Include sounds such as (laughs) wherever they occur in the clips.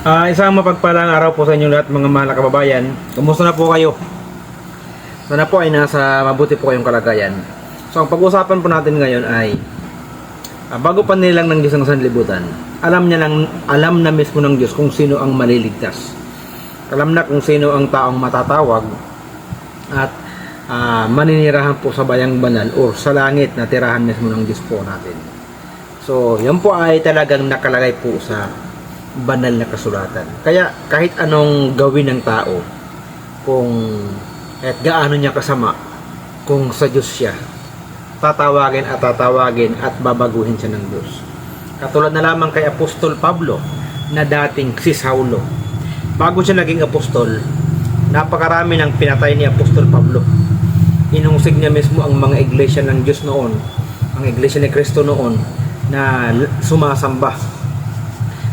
Ah, isang mapagpalang araw po sa inyo lahat mga mahal na kababayan. Kumusta na po kayo? Sana po ay nasa mabuti po kayong kalagayan. So ang pag-usapan po natin ngayon ay ah, bago pa nilang ng Diyos ang sanlibutan, alam niya lang, alam na mismo ng Diyos kung sino ang maliligtas. Alam na kung sino ang taong matatawag at ah, maninirahan po sa bayang banal o sa langit na tirahan mismo ng Diyos po natin. So, yan po ay talagang nakalagay po sa banal na kasulatan. Kaya kahit anong gawin ng tao, kung at gaano niya kasama, kung sa Diyos siya, tatawagin at tatawagin at babaguhin siya ng Diyos. Katulad na lamang kay Apostol Pablo na dating si Saulo. Bago siya naging apostol, napakarami ng pinatay ni Apostol Pablo. Inungsig niya mismo ang mga iglesia ng Diyos noon, ang iglesia ni Kristo noon na sumasamba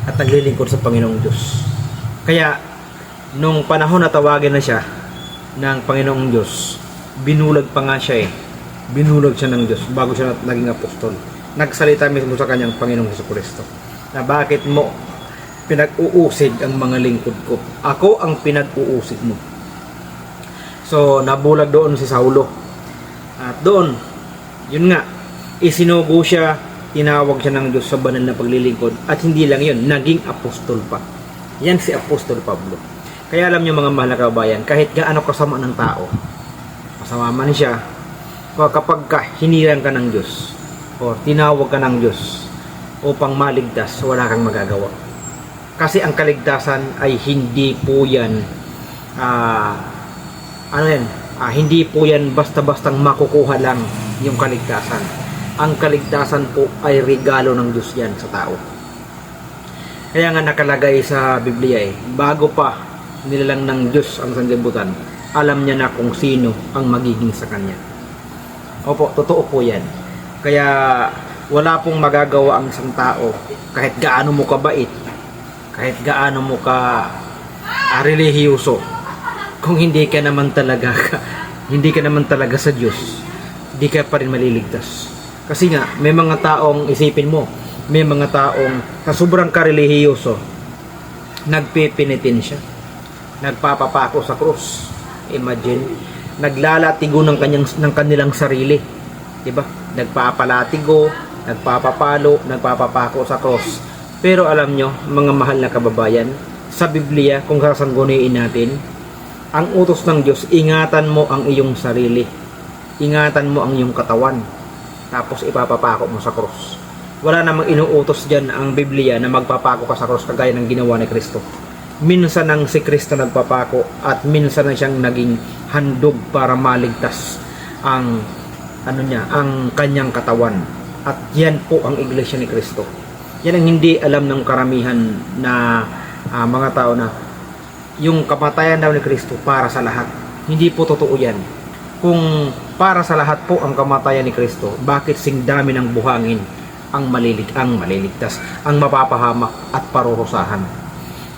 at naglilingkod sa Panginoong Diyos. Kaya, nung panahon na tawagin na siya ng Panginoong Diyos, binulag pa nga siya eh. Binulag siya ng Diyos bago siya naging apostol. Nagsalita mismo sa kanyang Panginoong Hesus Kristo na bakit mo pinag-uusig ang mga lingkod ko. Ako ang pinag-uusig mo. So, nabulag doon si Saulo. At doon, yun nga, isinugo siya, tinawag siya ng Diyos sa banal na paglilingkod. At hindi lang yun, naging apostol pa. Yan si Apostol Pablo. Kaya alam niyo mga mahal na kabayan, kahit gaano kasama ng tao, masama man siya, kapag ka, hinirang ka ng Diyos, o tinawag ka ng Diyos, upang maligtas, wala kang magagawa. Kasi ang kaligtasan ay hindi po yan, ah, ano yan, ah, hindi po yan basta-bastang makukuha lang yung kaligtasan. Ang kaligtasan po ay regalo ng Diyos yan sa tao. Kaya nga nakalagay sa Biblia eh, bago pa nilalang ng Diyos ang sanlibutan, alam niya na kung sino ang magiging sa Kanya. Opo, totoo po yan. Kaya wala pong magagawa ang isang tao kahit gaano mo kabait, kahit gaano mo ka ah, relihiyoso, kung hindi ka naman talaga (laughs) hindi ka naman talaga sa Diyos, hindi ka pa rin maliligtas. Kasi nga, may mga taong isipin mo, may mga taong sa sobrang karelihiyoso, nagpipinitin siya. Nagpapapako sa krus. Imagine, naglalatigo ng kanyang ng kanilang sarili. 'Di ba? Nagpapalatigo, nagpapapalo, nagpapapako sa krus. Pero alam nyo, mga mahal na kababayan, sa Biblia, kung sasangguniin natin, ang utos ng Diyos, ingatan mo ang iyong sarili. Ingatan mo ang iyong katawan. Tapos ipapapako mo sa krus. Wala namang inuutos dyan ang Biblia na magpapako ka sa krus kagaya ng ginawa ni Kristo. Minsan ang si Kristo nagpapako at minsan na siyang naging handog para maligtas ang ano niya, ang kanyang katawan. At yan po ang iglesia ni Kristo. Yan ang hindi alam ng karamihan na ah, mga tao na yung kamatayan daw ni Kristo para sa lahat. Hindi po totoo yan. Kung para sa lahat po ang kamatayan ni Kristo, bakit sing dami ng buhangin ang malilig ang maliligtas, ang mapapahamak at parurusahan?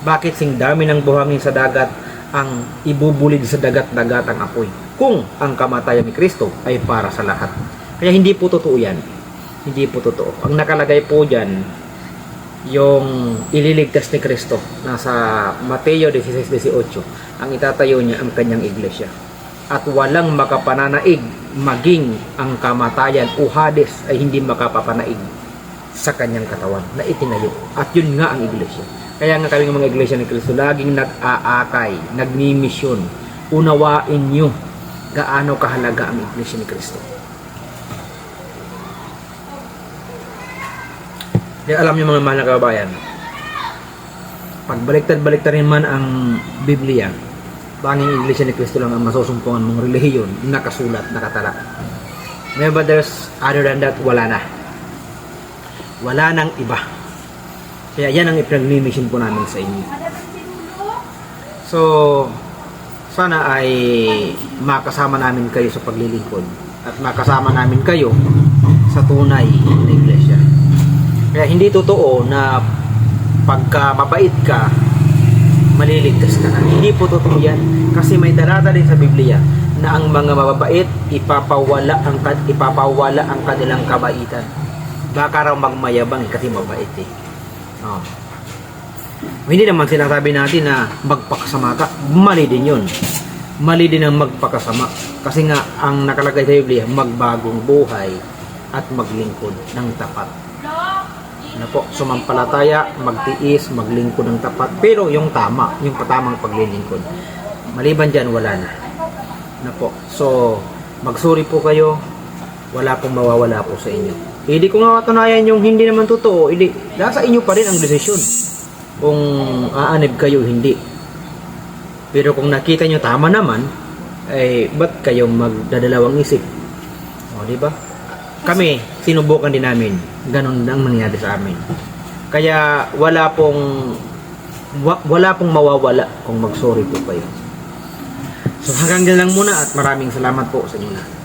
Bakit sing dami ng buhangin sa dagat ang ibubulid sa dagat-dagat ang apoy? Kung ang kamatayan ni Kristo ay para sa lahat. Kaya hindi po totoo yan. Hindi po totoo. Ang nakalagay po dyan, yung ililigtas ni Kristo nasa Mateo 16:18 ang itatayo niya ang kanyang iglesia at walang makapananaig maging ang kamatayan o Hades ay hindi makapapanaig sa kanyang katawan na itinayo. At yun nga ang iglesia. Kaya nga kami mga iglesia ni Kristo laging nag-aakay nagnimisyon unawain nyo gaano kahalaga ang iglesia ni Kristo. Kaya alam niyo mga mahal na kababayan, pag baliktad-baliktad rin man ang Biblia, tanging iglesia ni Kristo lang ang masusumpungan mong relihiyon, nakasulat, nakatalak. Never there's other than that, wala na. Wala nang iba. Kaya yan ang ipinag-mission po namin sa inyo. So, sana ay makasama namin kayo sa paglilingkod at makasama namin kayo sa tunay na iglesia. Kaya hindi totoo na pagka mabait ka, maliligtas ka. Hindi po totoo yan. Kasi may talata din sa Biblia na ang mga mababait, ipapawala ang, ipapawala ang kanilang kabaitan. Baka raw magmayabang kasi mabait eh. Oh. Hindi naman sinasabi natin na magpakasama ka. Mali din yun. Mali din ang magpakasama. Kasi nga, ang nakalagay sa Biblia, magbagong buhay at maglingkod ng tapat. Ano po, sumampalataya, magtiis, maglingkod ng tapat. Pero yung tama, yung patamang paglilingkod. Maliban dyan, wala na. Ano po, so, magsuri po kayo. Wala pong mawawala po sa inyo. Hindi ko nga matunayan yung hindi naman totoo. Hindi, nasa inyo pa rin ang desisyon. Kung aanib kayo, hindi. Pero kung nakita nyo tama naman, eh, ba't kayo magdadalawang isip? O, di ba? Kami, sinubukan din namin. Ganon ang nangyari sa amin. Kaya wala pong wa- wala pong mawawala kung mag-sorry po kayo. So hanggang dyan lang muna at maraming salamat po sa inyo lahat.